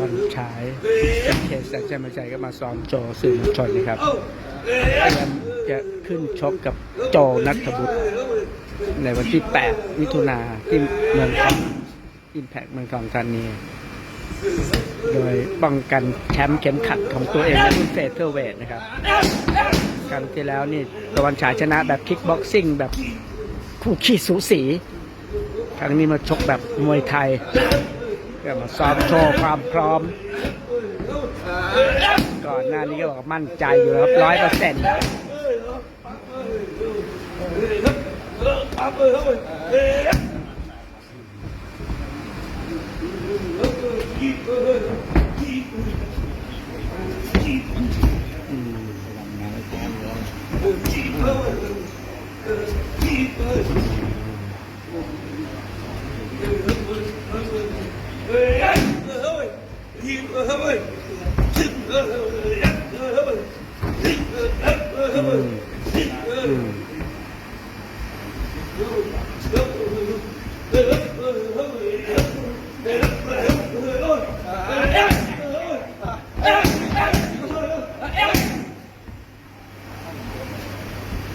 วันฉายเคสแต่ใจมาใจก็มาซ้อมโจสื่อมวลชนนะครับเตรียมจะขึ้นชกกับโจนัทบุตร ในวันที่ 8 มิถุนาที่เมืองทองอิมแพกเมืองทองธานีโดยป้องกันแชมป์เข็มขัดของตัวเองในรุ่นเฟเธอร์เวทนะครับครั้งที่แล้วนี่ตะวันฉายชนะแบบคิกบ็อกซิ่งแบบคู่ขี้สูสี ครั้งนี้มาชกแบบมวยไทยก็มาซ้อมโชว์ความพร้อม ก่อนหน้านี้ก็บอกว่ามั่นใจอยู่ครับร้อยเปอร์เซ็นต์ ก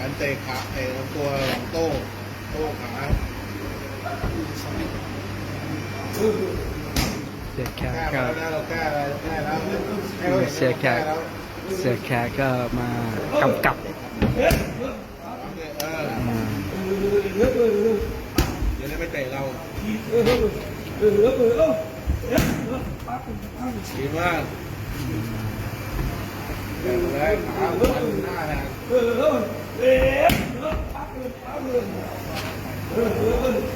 ารเตะขาเตะลำตัวหลังโต้ โต้ขา เสียแขกก็เราแก้อะไรแก้แล้วให้ขาห็นเสียแขกเสียแขกก็มากำกับเดี๋ยวไม่เตะเราดีมากเก่งเลยขาฟันหน้านะอาจารง